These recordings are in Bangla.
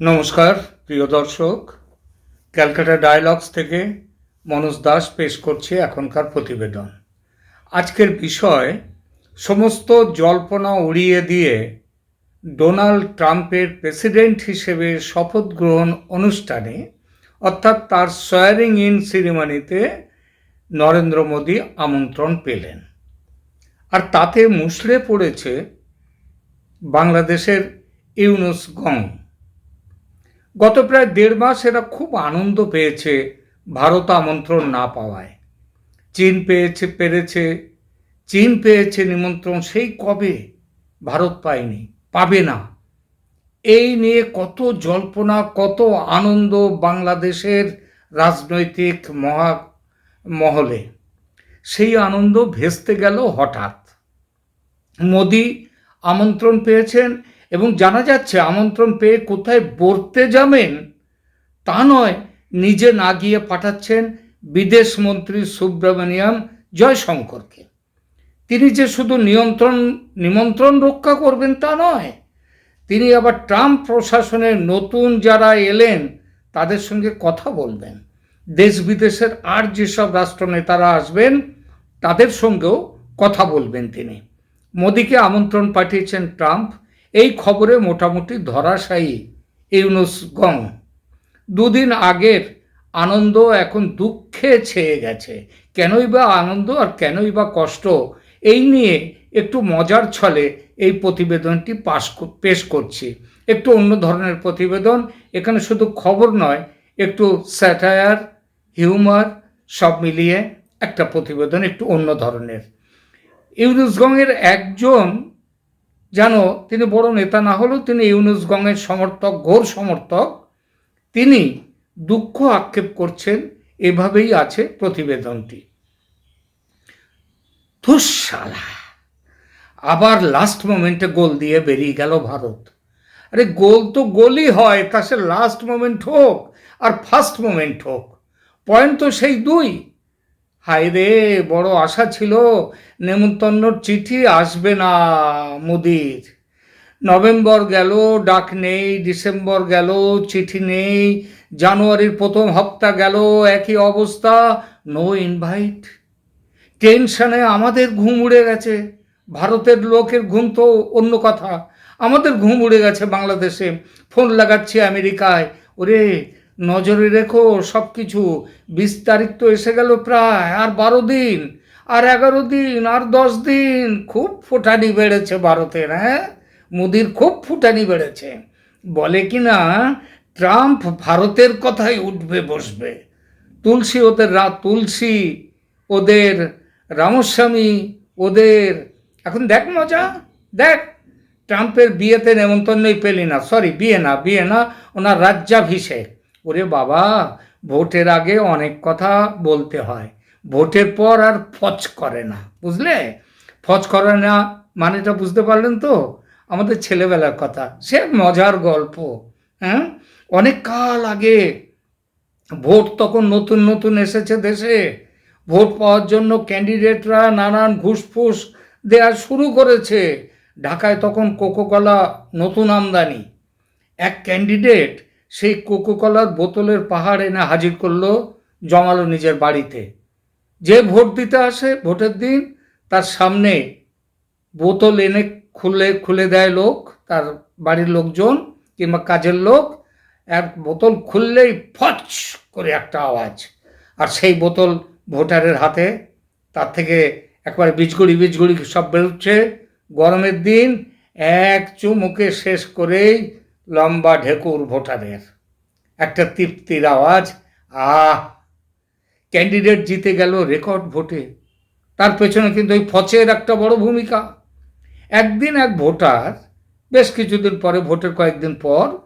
নমস্কার, প্রিয় দর্শক। ক্যালকাটা ডায়ালগস থেকে মনোজ দাস পেশ করছে এখনকার প্রতিবেদন। আজকের বিষয়, সমস্ত জল্পনা উড়িয়ে দিয়ে ডোনাল্ড ট্রাম্পের প্রেসিডেন্ট হিসেবে শপথ গ্রহণ অনুষ্ঠানে, অর্থাৎ তার সোয়ারিং ইন সেরিমনিতে নরেন্দ্র মোদী আমন্ত্রণ পেলেন। আর তাতে মুসড়ে পড়েছে বাংলাদেশের ইউনুস গং। গত প্রায় দেড় মাস এরা খুব আনন্দ পেয়েছে, ভারত আমন্ত্রণ না পাওয়ায়। চীন পেয়েছে, পেরেছে। চীন পেয়েছে নিমন্ত্রণ, সেই কবে? ভারত পায়নি, পাবে না। এই নিয়ে কত জল্পনা, কত আনন্দ বাংলাদেশের রাজনৈতিক মহা, মহলে। সেই আনন্দ ভেস্তে গেল হঠাৎ। মোদি আমন্ত্রণ পেয়েছেন এবং জানা যাচ্ছে আমন্ত্রণ পেয়ে কোথায় বলতে যাবেন, তা নয়, নিজে না গিয়ে পাঠাচ্ছেন বিদেশ মন্ত্রী সুব্রমণিয়াম জয়শঙ্করকে। তিনি যে শুধু নিয়ন্ত্রণ, নিমন্ত্রণ রক্ষা করবেন তা নয়, তিনি আবার ট্রাম্প প্রশাসনের নতুন যারা এলেন, তাদের সঙ্গে কথা বলবেন। দেশ বিদেশের আর যেসব রাষ্ট্রনেতারা আসবেন, তাদের সঙ্গেও কথা বলবেন তিনি। মোদিকে আমন্ত্রণ পাঠিয়েছেন ট্রাম্প এই খবরে মোটামুটি ধরাশায়ী ইউনুস গং। দুদিন আগের আনন্দ এখন দুঃখে ছেয়ে গেছে। কেনই বা আনন্দ আর কেনই বা কষ্ট, এই নিয়ে একটু মজার ছলে এই প্রতিবেদনটি পাশ পেশ করছি। একটু অন্য ধরনের প্রতিবেদন, এখানে শুধু খবর নয়, একটু স্যাটায়ার, হিউমার, সব মিলিয়ে একটা প্রতিবেদন একটু অন্য ধরনের। ইউনুসগংয়ের একজন যেন তিনি বড় নেতা না হলেও তিনি ইউনুস ইউনুসগংয়ের সমর্থক, ঘোর সমর্থক। তিনি দুঃখ আক্ষেপ করছেন, এভাবেই আছে প্রতিবেদনটি। ধুসালা আবার লাস্ট মোমেন্টে গোল দিয়ে বেরিয়ে গেল ভারত। আরে, গোল তো গোলই হয়, তা সে লাস্ট মোমেন্ট হোক আর ফার্স্ট মোমেন্ট হোক। পয়েন্ট তো সেই দুই। হায় রে, বড় আশা ছিল নেমন্তন্নর চিঠি আসবে না মোদির। নভেম্বর গেল, ডাক নেই, ডিসেম্বর গেল, চিঠি নেই, জানুয়ারির প্রথম হপ্তা গেল, একই অবস্থা নো ইনভাইট টেনশনে আমাদের ঘুম উড়ে গেছে, ভারতের লোকের ঘুম তো অন্য কথা। আমাদের ঘুম উড়ে গেছে বাংলাদেশে, ফোন লাগাচ্ছি আমেরিকায়, ওরে নজরে রেখো সব কিছু বিশ তারিখ তো এসে গেল প্রায়। আর বারো দিন, আর এগারো দিন, আর দশ দিন, খুব ফুটানি বেড়েছে ভারতের হ্যাঁ? মোদির খুব ফুটানি বেড়েছে। বলে কি না ট্রাম্প ভারতের কথাই উঠবে বসবে। তুলসী ওদের রা, তুলসী ওদের রামস্বামী ওদের, এখন দেখ মজা, দেখ। ট্রাম্পের বিয়েতে নেমন্তন্নই পেলি না সরি বিয়ে না বিয়ে না, ওনার রাজ্যাভিষেক। ওরে বাবা, ভোটের আগে অনেক কথা বলতে হয়। ভোটের পর আর ফচ করে না, বুঝলে? ফচ করে না মানেটা বুঝতে পারলেন তো? আমাদের ছেলেবেলার কথা, সে মজার গল্প হ্যাঁ? অনেক কাল আগে ভোট তখন নতুন নতুন এসেছে দেশে। ভোট পাওয়ার জন্য ক্যান্ডিডেটরা নানান ঘুষফুস দেওয়া শুরু করেছে। ঢাকায় তখন কোকোকলা নতুন আমদানি। এক ক্যান্ডিডেট সেই কোকোকলার বোতলের পাহাড় এনে হাজির করল জমালো নিজের বাড়িতে। যে ভোট দিতে আসে ভোটের দিন, তার সামনে বোতল এনে খুলে খুলে দেয় লোক, তার বাড়ির লোকজন কিংবা কাজের লোক। এক বোতল খুললেই ফচ করে একটা আওয়াজ। আর সেই বোতল ভোটারের হাতে, তার থেকে একবার বীজগুড়ি বীজগুড়ি সব বেরোচ্ছে। গরমের দিন এক চুমুকে শেষ করেই লম্বা ঢেকুর ভোটারের একটা তৃপ্তির আওয়াজ, আহ! ক্যান্ডিডেট জিতে গেল রেকর্ড ভোটে। তার পেছনে কিন্তু ওই ফচের একটা বড় ভূমিকা। একদিন এক ভোটার, বেশ কিছুদিন পরে, ভোটের কয়েকদিন পর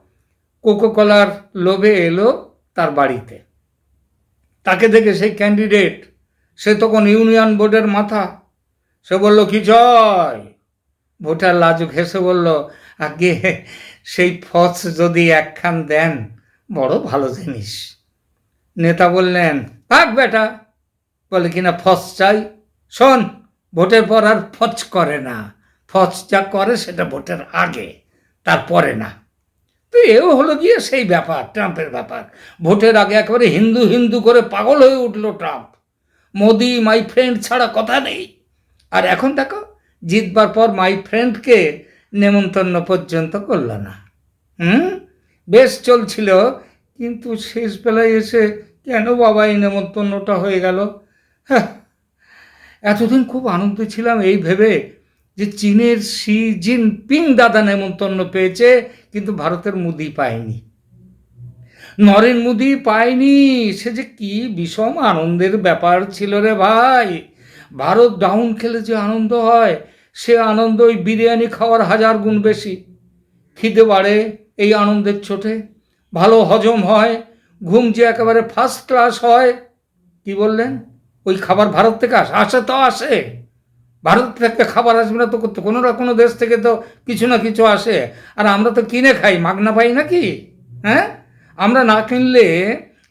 কোকোকলার লোভে এলো তার বাড়িতে। তাকে দেখে সেই ক্যান্ডিডেট, সে তখন ইউনিয়ন বোর্ডের মাথা। সে বলল, কি জয়? ভোটার লাজুক হেসে বলল, আগে সেই ফস যদি একখান দেন, বড় ভালো জিনিস। নেতা বললেন পাক বেটা, বলে কিনা ফস চাই। শোন, ভোটের পর আর ফচ করে না। ফচ যা করে সেটা ভোটের আগে, তারপরে না। তো এও হলো গিয়ে সেই ব্যাপার, ট্রাম্পের ব্যাপার। ভোটের আগে একেবারে হিন্দু হিন্দু করে পাগল হয়ে উঠল ট্রাম্প। মোদি মাই ফ্রেন্ড ছাড়া কথা নেই। আর এখন দেখো, জিতবার পর মাই ফ্রেন্ডকে নেমন্তন্ন পর্যন্ত করল না। হুম? বেশ চলছিল, কিন্তু শেষ বেলায় এসে কেন বাবা এই নেমন্তন্নটা হয়ে গেল? হ্যাঁ এতদিন খুব আনন্দ ছিলাম এই ভেবে যে চীনের শি জিনপিং দাদা নেমন্তন্ন পেয়েছে, কিন্তু ভারতের মুদি পায়নি। নরেন মুদি পায়নি, সে যে কি বিষম আনন্দের ব্যাপার ছিল রে ভাই। ভারত ডাউন খেলে যে আনন্দ হয় সে আনন্দ ওই বিরিয়ানি খাওয়ার হাজার গুণ বেশি। খিদে বাড়ে এই আনন্দের ছোটে। ভালো হজম হয়, ঘুম যে একেবারে ফার্স্ট ক্লাস হয়। কি বললেন? ওই খাবার ভারত থেকে আসে আসে তো আসে। ভারত থেকে খাবার আসবে না তো করতে কোনো না কোনো দেশ থেকে তো কিছু না কিছু আসে। আর আমরা তো কিনে খাই, মাগনা পাই নাকি? হ্যাঁ? আমরা না কিনলে,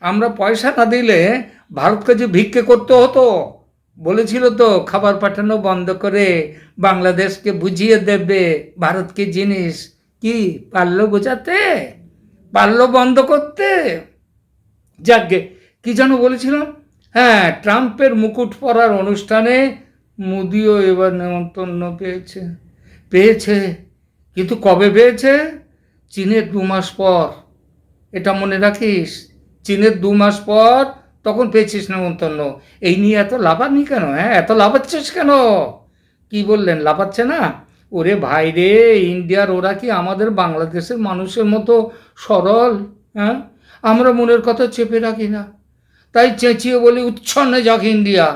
আমরা পয়সা না দিলে ভারতকে যে ভিক্ষে করতে হতো বলেছিল তো, খাবার পাঠানো বন্ধ করে বাংলাদেশকে বুঝিয়ে দেবে ভারতকে জিনিস। কি? পারল বোঝাতে? পারল বন্ধ করতে? যাকগে, কি যেন বলেছিলাম? হ্যাঁ ট্রাম্পের মুকুট পরার অনুষ্ঠানে মোদিও এবার নেমন্তন্ন পেয়েছে। পেয়েছে। কিন্তু কবে পেয়েছে? চীনের দু মাস পর। এটা মনে রাখিস, চীনের দু মাস পর তখন পেয়েছিস নেমন্তন্ন এই নিয়ে এত লাফানি কেন হ্যাঁ? এত লাফাচ্ছিস কেন? কি বললেন? লাফাচ্ছে না? ওরে ভাই রে, ইন্ডিয়ার ওরা কি আমাদের বাংলাদেশের মানুষের মতো সরল হ্যাঁ? আমরা মনের কথা চেপে রাখি না। তাই চেঁচিয়ে বলি, উচ্ছন্নে যাক ইন্ডিয়া।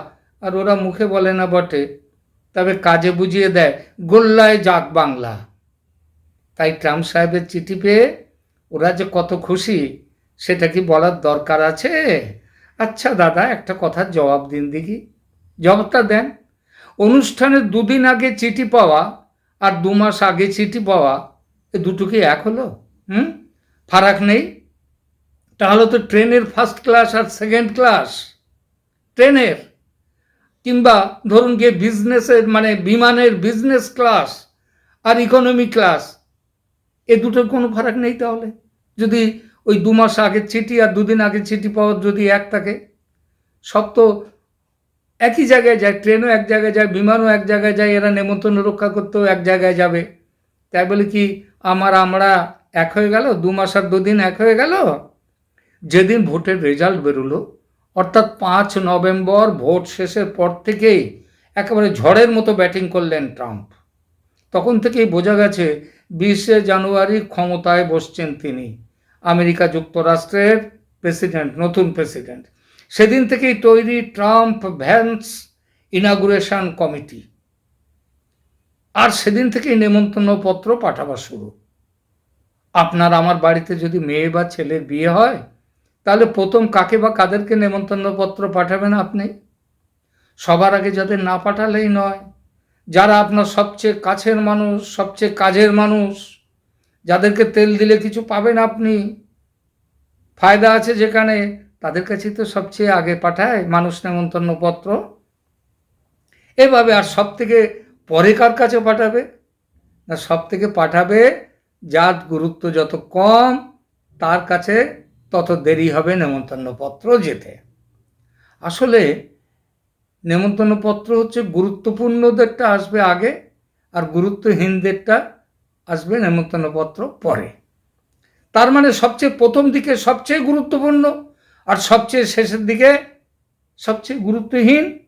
আর ওরা মুখে বলে না বটে। তবে কাজে বুঝিয়ে দেয়, গোল্লায় যাক বাংলা। তাই ট্রাম্প সাহেবের চিঠি পেয়ে ওরা যে কত খুশি, সেটা কি বলার দরকার আছে? আচ্ছা দাদা, একটা কথার জবাব দিন দেখি। জবাবটা দেন। অনুষ্ঠানের দুদিন আগে চিঠি পাওয়া আর দু মাস আগে চিঠি পাওয়া, এ দুটো কি এক হলো? হুম? ফারাক নেই? তাহলে তো ট্রেনের ফার্স্ট ক্লাস আর সেকেন্ড ক্লাস ট্রেনের? কিংবা ধরুন গিয়ে বিজনেসের মানে বিমানের বিজনেস ক্লাস আর ইকোনমি ক্লাস এ দুটোর কোনো ফারাক নেই তাহলে? যদি ওই দু মাস আগে চিঠি আর দুদিন আগে চিঠি পাওয়ার যদি এক থাকে, সব তো একই জায়গায় যায়, ট্রেনও এক জায়গায় যায়, বিমানও এক জায়গায় যায়, এরা নেমন্তন্ন রক্ষা করতেও এক জায়গায় যাবে। তাই বলে কি, আমার আমরা এক হয়ে গেল, দু মাস আর দুদিন এক হয়ে গেল? যেদিন ভোটের রেজাল্ট বেরোলো, অর্থাৎ পাঁচ নভেম্বর ভোট শেষের পর থেকেই একেবারে ঝড়ের মতো ব্যাটিং করলেন ট্রাম্প। তখন থেকেই বোঝা গেছে, বিশে জানুয়ারি ক্ষমতায় বসছেন তিনি। আমেরিকা যুক্তরাষ্ট্রের প্রেসিডেন্ট, নতুন প্রেসিডেন্ট। সেদিন থেকেই তৈরি ট্রাম্প ভ্যান্স ইনাগুরেশন কমিটি। আর সেদিন থেকেই নেমন্তন্ন পত্র পাঠাবার শুরু। আপনার আমার বাড়িতে যদি মেয়ে বা ছেলের বিয়ে হয়, তাহলে প্রথম কাকে বা কাদেরকে নেমন্তন্ন পত্র পাঠাবেন আপনি? সবার আগে যাদের না পাঠালেই নয়, যারা আপনার সবচেয়ে কাছের মানুষ, সবচেয়ে কাজের মানুষ যাদেরকে তেল দিলে কিছু পাবেন আপনি, ফায়দা আছে যেখানে, তাদের কাছেই তো সবচেয়ে আগে পাঠায় মানুষ নেমন্তন্ন পত্র। এভাবে আর সব থেকে পরে কার কাছে পাঠাবে? না সব থেকে পাঠাবে যার গুরুত্ব যত কম, তার কাছে তত দেরি হবে নেমন্তন্ন পত্র যেতে। আসলে নেমন্তন্ন পত্র হচ্ছে গুরুত্বপূর্ণদেরটা আসবে আগে, আর গুরুত্বহীনদেরটা আসবে নেমন্তন্ন পত্র পরে। তার মানে সবচেয়ে প্রথম দিকে সবচেয়ে গুরুত্বপূর্ণ আর সবচেয়ে শেষের দিকে সবচেয়ে গুরুত্বহীন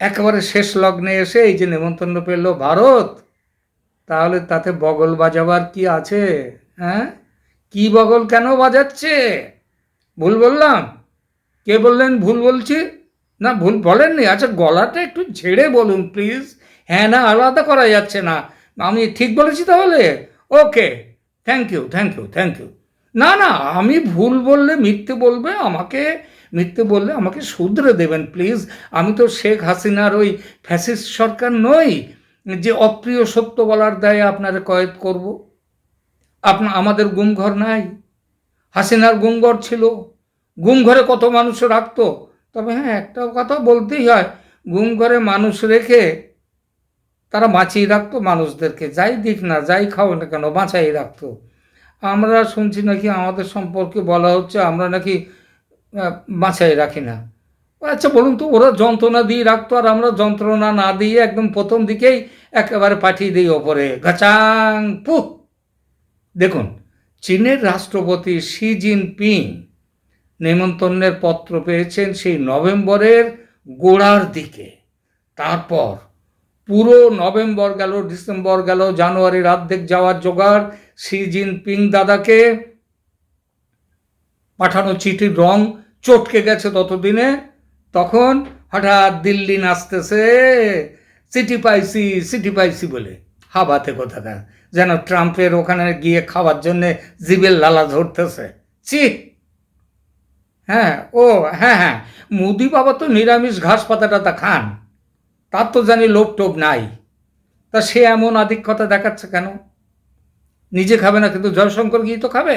একেবারে শেষ লগ্নে এসে এই যে নেমন্তন্ন পেল ভারত, তাহলে তাতে বগল বাজাবার কি আছে? হ্যাঁ? কি বগল কেন বাজাচ্ছে? ভুল বললাম? কে বললেন ভুল বলছি? না, ভুল বলেননি। আচ্ছা গলাটা একটু ঝেড়ে বলুন, প্লিজ। হ্যাঁ না, আলাদা করা যাচ্ছে না। আমি ঠিক বলেছি তাহলে? Okay thank you thank you thank you না না, আমি ভুল বললে মিথ্যে বলবে, আমাকে মিথ্যে বললে আমাকে শুধরে দেবেন প্লিজ আমি তো শেখ হাসিনার ওই ফ্যাসিস্ট সরকার নই, যে অপ্রিয় সত্য বলার দায়ে আপনারা কয়েদ করব। আপনা, আমাদের গুমঘর নাই। হাসিনার গুমঘর ছিল। গুমঘরে কত মানুষ রাখতো? তবে হ্যাঁ একটা কথা বলতেই হয় গুমঘরে মানুষ রেখে তারা বাঁচিয়ে রাখতো মানুষদেরকে, যাই দিক না, যাই খাও না কেন, বাঁচাই রাখতো। আমরা শুনছি নাকি আমাদের সম্পর্কে বলা হচ্ছে আমরা নাকি বাঁচাই রাখি না। আচ্ছা বলুন তো, ওরা যন্ত্রণা দিয়ে রাখতো আর আমরা যন্ত্রণা না দিয়ে একদম প্রথম দিকেই একেবারে পাঠিয়ে দিই ওপরে, গাচাং পু দেখুন, চীনের রাষ্ট্রপতি শি জিনপিং নেমন্তন্নের পত্র পেয়েছেন সেই নভেম্বরের গোড়ার দিকে। তারপর পুরো নভেম্বর গেল, ডিসেম্বর গেল, জানুয়ারির অর্ধেক যাওয়ার জোগাড়। শি জিনপিং দাদাকে পাঠানো চিঠির রং চটকে গেছে ততদিনে। তখন হঠাৎ দিল্লি নাচতেছে চিঠি পাইছি চিঠি পাইছি বলে। হাবাতে কোথাকার যেন ট্রাম্পের ওখানে গিয়ে খাওয়ার জন্যে জিবের লালা ধরতেছে চি হ্যাঁ ও হ্যাঁ হ্যাঁ। মুদি বাবা তো নিরামিষ ঘাস পাতা টাতা খান। তার তো জানি লোভ টোপ নাই। তা সে এমন আধিক্যতা দেখাচ্ছে কেন? নিজে খাবে না, কিন্তু জয়শঙ্কর গিয়ে তো খাবে?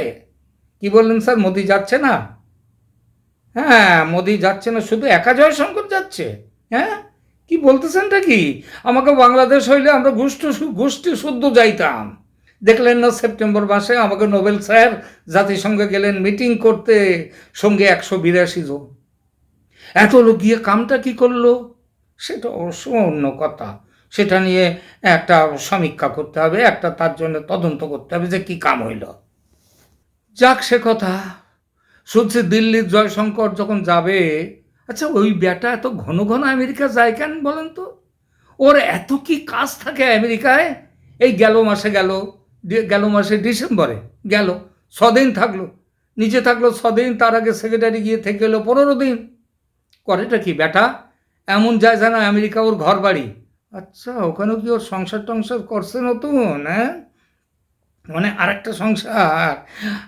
কি বললেন স্যার, মোদি যাচ্ছে না? হ্যাঁ মোদি যাচ্ছে না, শুধু একা জয়শঙ্কর যাচ্ছে। হ্যাঁ? কি বলতেছেনটা কি? আমাকে বাংলাদেশ হইলে আমরা গোষ্ঠী গোষ্ঠী শুদ্ধ যাইতাম। দেখলেন না সেপ্টেম্বর মাসে আমাকে নোবেল স্যার জাতিসংঘে গেলেন মিটিং করতে, সঙ্গে একশো বিরাশি জন। এত লোক গিয়ে কামটা কি করল? সেটা অবশ্য অন্য কথা। সেটা নিয়ে একটা সমীক্ষা করতে হবে, একটা তার জন্য তদন্ত করতে হবে যে কি কাম হইল। যাক সে কথা, শুনছি দিল্লির জয়শঙ্কর যখন যাবে আচ্ছা ওই ব্যাটা এত ঘন ঘন আমেরিকা যায় কেন বলেন তো? ওর এত কি কাজ থাকে আমেরিকায়? এই গেল মাসে গেল গেল মাসে ডিসেম্বরে গেল, ছদিন থাকল নিচে থাকল ছদিন, তার আগে সেক্রেটারি গিয়ে থেকে গেলো পনেরো দিন। করেটা কি ব্যাটা এমন যায় যেন আমেরিকা ওর ঘর বাড়ি আচ্ছা ওখানেও কি ওর সংসার টংসার করছে নতুন হ্যাঁ? মানে আরেকটা সংসার।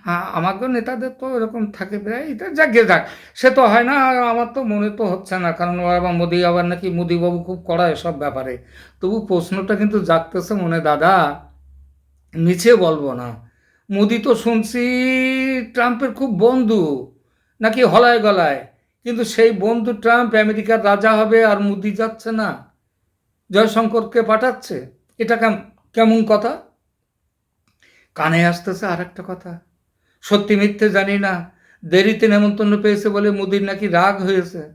আ- আমাদের নেতাদের তো এরকম থাকে প্রায়, এটা গে যাক। সে তো হয় না আমার তো মনে তো হচ্ছে না, কারণ আবার মোদি আবার নাকি মোদিবাবু খুব কড়া এসব ব্যাপারে। তবু প্রশ্নটা কিন্তু জাগতেছে মনে, দাদা। মিছে বলব না। মোদি তো শুনছি, ট্রাম্পের খুব বন্ধু, নাকি হলায় গলায়। কিন্তু সেই বন্ধু ট্রাম্প আমেরিকার রাজা হবে আর মোদি যাচ্ছে না। জয়শঙ্করকে পাঠাচ্ছে। এটা কেম- কেমন কথা? কানে আসতেছে আর একটা কথা। সত্যি মিথ্যে জানি না। দেরিতে নেমন্তন্ন পেয়েছে বলে মুদির নাকি রাগ হয়েছে।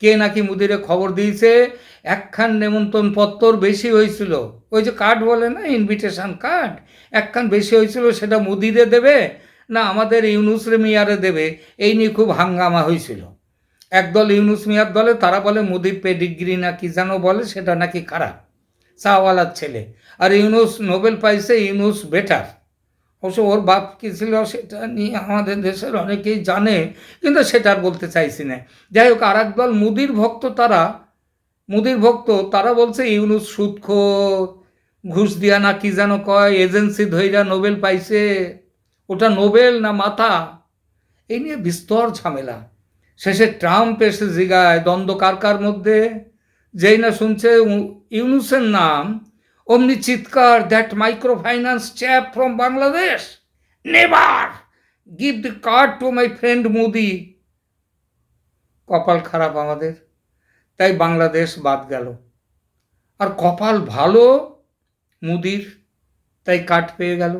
কে নাকি মুদিরে খবর দিয়েছে? একখান নেমন্তন্ন পত্তর বেশি হয়েছিল। ওই যে কার্ড বলে না ইনভিটেশন কার্ড? একখান বেশি হয়েছিল, সেটা মুদিরে দেবে না আমাদের ইউনুসরে মিয়ারে দেবে? এই নিয়ে খুব হাঙ্গামা হয়েছিল। একদল ইউনুস মিয়ার দলে তারা বলে মুদির পেডিগ্রি না কি যেন বলে, সেটা নাকি খারাপ চাওয়ালার ছেলে। আর ইউনুস নোবেল পাইছে, ইউনুস বেটার। অবশ্য ওর বাপ কী ছিল সেটা নিয়ে আমাদের দেশের অনেকেই জানে, কিন্তু সেটা আর বলতে চাইছি না। যাই হোক আর একদল মুদির ভক্ত তারা, মুদির ভক্ত তারা বলছে, ইউনুস সুদখোর ঘুষ দিয়া না কি যেন কয়, এজেন্সি ধৈরা নোবেল পাইছে। ওটা নোবেল না মাথা? এই নিয়ে বিস্তর ঝামেলা। শেষে ট্রাম্প এসে জিগায়, দ্বন্দ্ব কার মধ্যে? যেই না শুনছে ইউনুসের নাম, অমনি চিৎকার that micro finance chap from Bangladesh never give the card to my friend Modi কপাল খারাপ আমাদের। তাই বাংলাদেশ বাদ গেল। আর কপাল ভালো মুদির, তাই কাঠ পেয়ে গেল।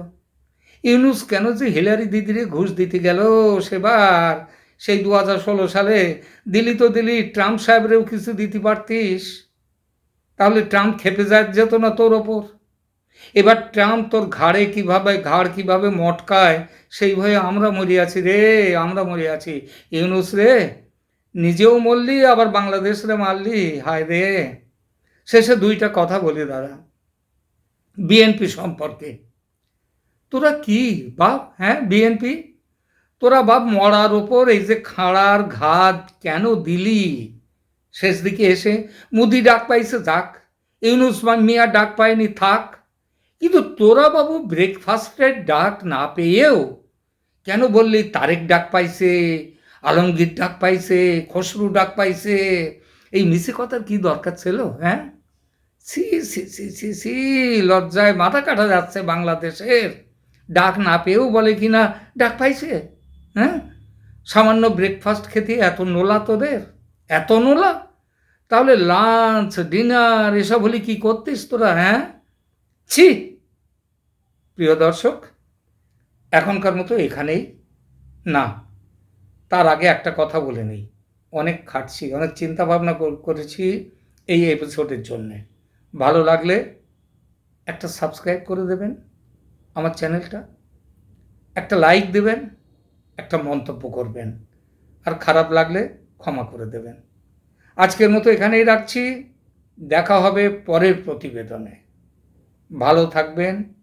ইউনুস কেন যে হিলারি দিদিরে ঘুষ দিতে গেল সেবার সেই দু সালে দিলি তো দিলি, ট্রাম্প সাহেবরেও কিছু দিতে পারতিস। তাহলে ট্রাম্প খেপে যা যেত না তোর ওপর। এবার ট্রাম্প তোর ঘাড়ে কীভাবে, ঘাড় কীভাবে মটকায়, সেই ভয়ে আমরা মরে আছি রে, আমরা মরে আছি। ইউনুস রে, নিজেও মরলি, আবার বাংলাদেশ রে মারলি, হায় রে। শেষে দুইটা কথা বলি দাদা, বিএনপি সম্পর্কে। তোরা কি, বাপ হ্যাঁ বিএনপি? তোরা বাপ মরার ওপর এই যে খাড়ার ঘাত কেন দিলি? শেষ দিকে এসে মুদি ডাক পাইছে, যাক, ইউনুস মিয়া ডাক পায়নি, থাক। কিন্তু তোরা বাবু ব্রেকফাস্টের ডাক না পেয়েও কেন বললি, তারেক ডাক পাইছে, আলমগীর ডাক পাইছে, খসরু ডাক পাইছে? এই মিছে কথার কি দরকার ছিল হ্যাঁ? সি সি সি সি সি লজ্জায় মাথা কাটা যাচ্ছে বাংলাদেশের। ডাক না পেয়েও বলে কি না, ডাক পাইছে? হ্যাঁ? সামান্য ব্রেকফাস্ট খেতে এত নোলা তোদের? এত নোলা? তাহলে লাঞ্চ ডিনার এসব হলে কী করতিস তোরা হ্যাঁ? ছি! প্রিয় দর্শক, এখনকার মতো এখানেই না। তার আগে একটা কথা বলে নেই। অনেক খাটছি, অনেক চিন্তা ভাবনা করেছি এই এপিসোডের জন্যে। ভালো লাগলে একটা সাবস্ক্রাইব করে দেবেন আমার চ্যানেলটা একটা লাইক দেবেন। একটা মন্তব্য করবেন। আর খারাপ লাগলে ক্ষমা করে দেবেন। আজকের মতো এখানেই রাখছি। দেখা হবে পরের প্রতিবেদনে। ভালো থাকবেন।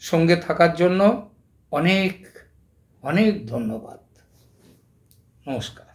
সঙ্গে থাকার জন্য অনেক অনেক ধন্যবাদ। নমস্কার।